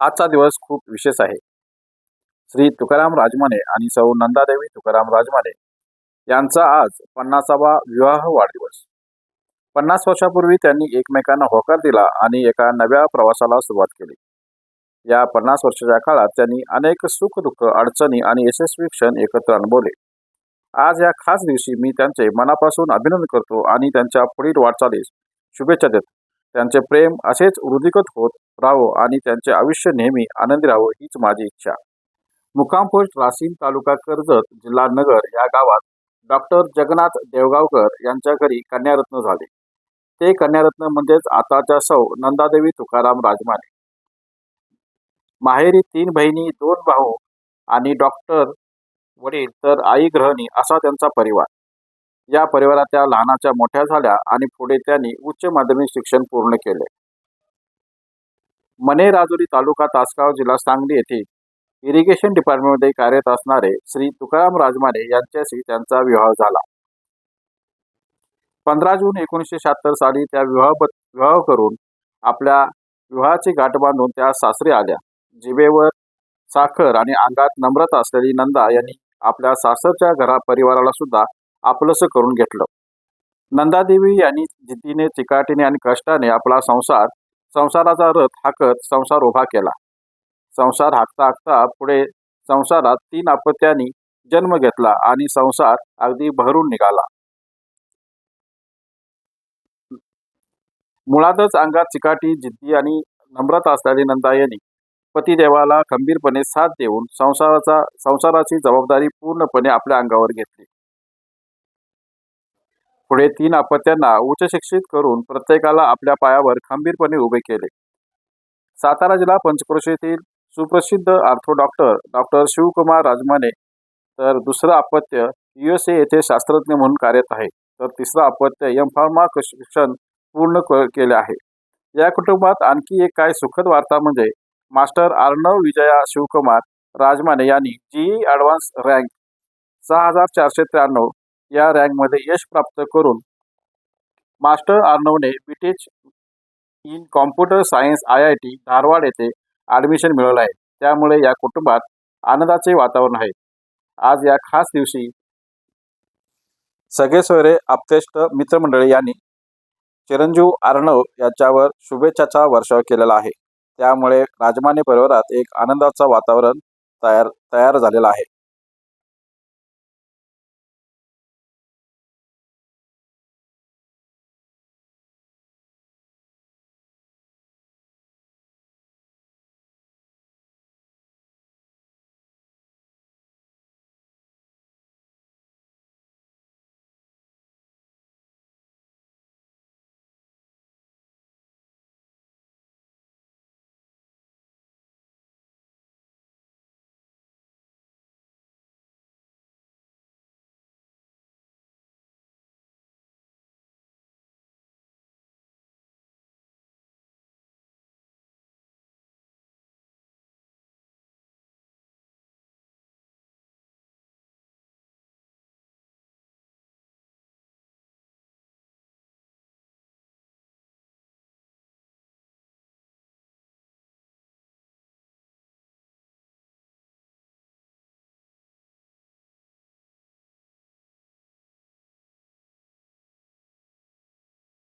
आजचा दिवस खूप विशेष आहे. श्री तुकाराम राजमाने आणि सौ नंदादेवी तुकाराम राजमाने यांचा आज पन्नासावा विवाह वाढदिवस. पन्नास वर्षापूर्वी त्यांनी एकमेकांना होकार दिला आणि एका नव्या प्रवासाला सुरुवात केली. या पन्नास वर्षाच्या काळात त्यांनी अनेक सुख दुःख अडचणी आणि यशस्वी क्षण एकत्र अनुभवले. आज या खास दिवशी मी त्यांचे मनापासून अभिनंदन करतो आणि त्यांच्या पुढील वाटचालीस शुभेच्छा देतो. त्यांचे प्रेम असेच वृद्धिगत होत राहो आणि त्यांचे आयुष्य नेहमी आनंदी राहो हीच माझी इच्छा. मुक्काम पोस्ट राशीन तालुका कर्जत जिल्हा नगर या गावात डॉक्टर जगन्नाथ देवगावकर यांच्या घरी कन्यारत्न झाले. ते कन्यारत्न म्हणजेच आताच्या सौ नंदादेवी तुकाराम राजमाने. माहेरी तीन बहिणी दोन भाऊ आणि डॉक्टर वडील तर आई ग्रहणी असा त्यांचा परिवार. या परिवारात त्या लहानाच्या मोठ्या झाल्या आणि पुढे त्यांनी उच्च माध्यमिक शिक्षण पूर्ण केले. मने राजुरी तालुका तासगाव जिल्हा सांगली येथे इरिगेशन डिपार्टमेंटमध्ये कार्यरत असणारे श्री तुकाराम राजमाने यांच्याशी त्यांचा विवाह झाला. पंधरा जून एकोणीसशे शहात्तर साली त्या विवाह विवाह करून आपल्या विवाहाची गाठ बांधून त्या सासरी आल्या. जिभेवर साखर आणि अंगात नम्रता असलेली नंदा यांनी आपल्या सासरच्या घरा परिवाराला सुद्धा आपलंसं करून घेतलं. नंदादेवी यांनी जिद्दीने चिकाटीने आणि कष्टाने आपला संसार संसाराचा रथ हाकत संसार उभा केला. संसार हाकता हाकता पुढे संसारात तीन अपत्यांनी जन्म घेतला आणि संसार अगदी भरून निघाला. मुळातच अंगात चिकाटी जिद्दी आणि नम्रता असलेली नंदा यांनी पतिदेवाला खंबीरपणे साथ देऊन संसाराचा संसाराची जबाबदारी पूर्णपणे आपल्या अंगावर घेतली. पुढे तीन अपत्यांना उच्च शिक्षित करून प्रत्येकाला आपल्या पायावर खंबीरपणे उभे केले. सातारा जिल्हा पंचक्रोशी येथील सुप्रसिद्ध ortho doctor doctor Shivkumar Rajmane तर दुसरं अपत्य युएसए येथे शास्त्रज्ञ म्हणून कार्यरत आहे. तर तिसरं अपत्य एम फार्मा शिक्षण पूर्ण केले आहे. या कुटुंबात आणखी एक काय सुखद वार्ता म्हणजे मास्टर अर्णव विजया शिवकुमार राजमाने यांनी जीई ॲडव्हान्स रँक सहा हजार चारशे त्र्याण्णव या रँकमध्ये यश प्राप्त करून master अर्णवने BTech in computer science I I T Dharwad येथे ॲडमिशन मिळवलं आहे. त्यामुळे या कुटुंबात आनंदाचे वातावरण आहे. आज या खास दिवशी सगळे सोयरे आप्तेष्ट मित्रमंडळी यांनी चिरंजीव आर्णव याच्यावर शुभेच्छाचा वर्षाव केलेला आहे. त्यामुळे राजमाने परिवारात एक आनंदाचं वातावरण तयार तयार झालेलं आहे.